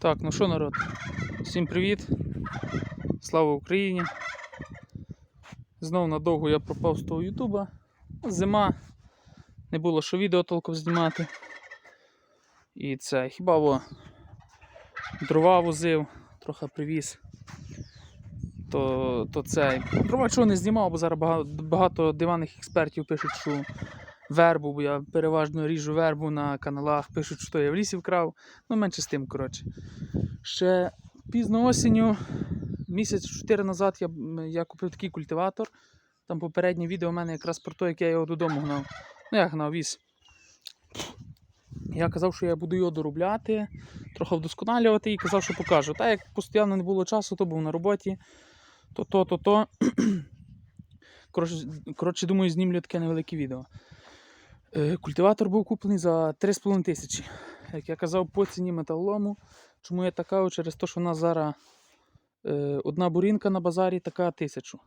Так, ну що, народ? Всім привіт. Слава Україні. Знову надовго я пропав з того Ютуба. Зима. Не було що відео толком знімати. І це хіба во дрова возив, трохи привіз. То, то це. Дрова чого не знімав, бо зараз багато, багато диванних експертів пишуть, що вербу, бо я переважно ріжу вербу на каналах, пишуть, що я в лісі вкрав. Ну, менше з тим, коротше. Ще пізно осінню, місяць 4 назад я, я купив такий культиватор. Там попереднє відео у мене якраз про те, як я його додому гнав. Ну, я гнав віз. Я казав, що я буду його доробляти, трохи вдосконалювати і казав, що покажу. Та як постійно не було часу, то був на роботі, то то, то, то. Коротше, коротше, думаю, знімлю таке невелике відео. Е, Культиватор був куплений за 3,5 тисячі. Як я казав, по ціні металолому. Чому я така? Через те, що в нас зараз е, одна бурінка на базарі така тисячу.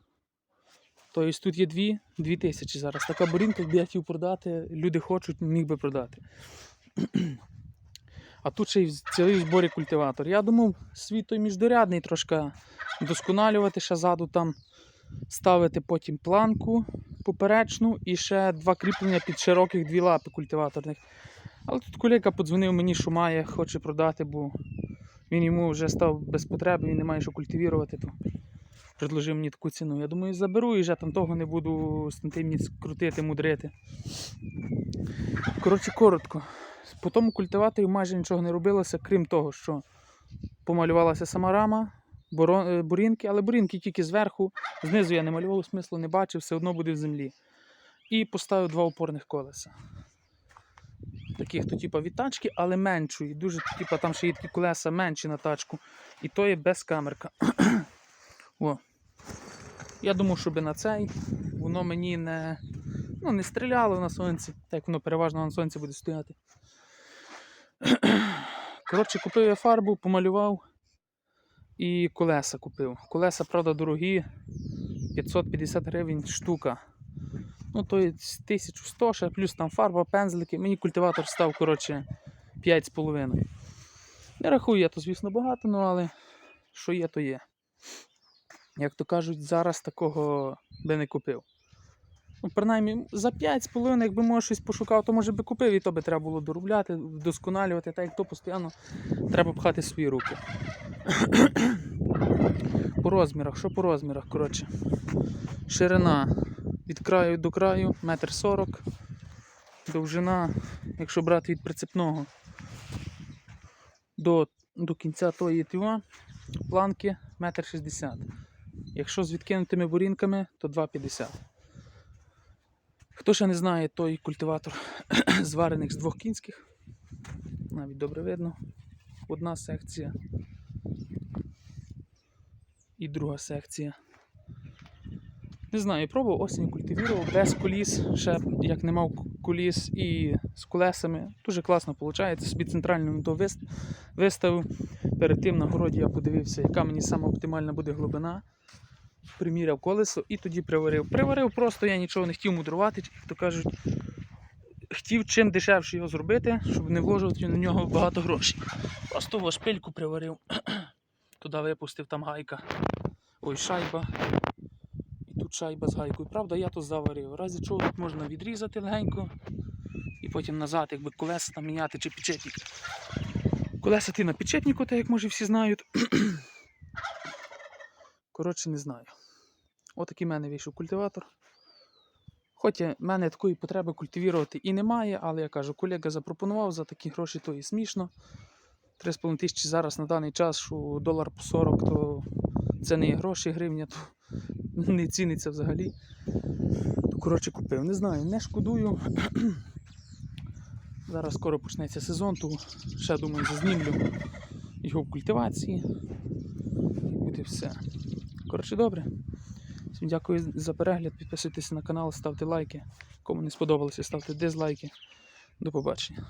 Тобто тут є дві, дві тисячі зараз. Така бурінка, якби я хотів продати, люди хочуть, міг би продати. А тут ще й цілий зборі культиватор. Я думав, свій той міждорядний трошки вдосконалювати, ще ззаду там ставити потім планку поперечну і ще два кріплення під широких дві лапи культиваторних. Але тут колега подзвонив мені, що має, хоче продати, бо він йому вже став без потреби, він не має що культивірувати, то предложив мені таку ціну. Я думаю, заберу і вже там того не буду сантимніць крутити, мудрити. Коротше, коротко. По тому культиваторі майже нічого не робилося, крім того, що помалювалася сама рама, бурінки, але бурінки тільки зверху, знизу я не малював, смислу не бачив, все одно буде в землі. І поставив два опорних колеса. Таких то типа від тачки, але меншої. Дуже типа там ще є такі колеса менші на тачку. І то є без камерка. О. Я думав, щоб на цей воно мені не, ну, не стріляло на сонці, так як воно переважно на сонці буде стояти. Коротше, купив я фарбу, помалював і колеса купив. Колеса, правда, дорогі. 550 гривень штука. Ну, то є 1100 ще, плюс там фарба, пензлики. Мені культиватор став, коротше, 5,5. Не рахую я то, звісно, багато, ну але що є, то є. Як то кажуть, зараз такого би не купив. Ну, принаймні, за 5,5, якби може щось пошукав, то може би купив, і то би треба було доробляти, вдосконалювати, так як то постійно треба пхати свої руки. по розмірах, що по розмірах, коротше. Ширина від краю до краю, метр сорок. Довжина, якщо брати від прицепного до, до кінця тої тіва, планки метр шістдесят. Якщо з відкинутими бурінками, то 2,50. Хто ще не знає, той культиватор зварених з двох кінських. Навіть добре видно. Одна секція і друга секція. Не знаю, пробував осінь культивірував без коліс, ще як не мав коліс і з колесами. Дуже класно виходить. Собі центральну то виставив. Перед тим на городі я подивився, яка мені саме оптимальна буде глибина. Приміряв колесо і тоді приварив. Приварив просто, я нічого не хотів мудрувати, то кажуть. Хотів чим дешевше його зробити, щоб не вложувати на нього багато грошей. Просто шпильку приварив. Туди випустив там гайка. Ой, шайба. І тут шайба з гайкою. Правда, я тут заварив. Разі чого тут можна відрізати легенько і потім назад, якби колеса міняти чи підчепник. Колеса ти на підчепнику, так як може всі знають. Коротше, не знаю. Отакий в мене вийшов культиватор. Хоча в мене такої потреби культивірувати і немає, але я кажу, колега запропонував за такі гроші, то і смішно. 3,5 тисячі зараз на даний час, що долар по 40, то це не є гроші, гривня, то не ціниться взагалі. То, коротше, купив. Не знаю, не шкодую. Зараз скоро почнеться сезон, то ще думаю, зазнімлю його в культивації. І все. Коротше, добре. Всім дякую за перегляд. Підписуйтесь на канал, ставте лайки. Кому не сподобалося, ставте дизлайки. До побачення.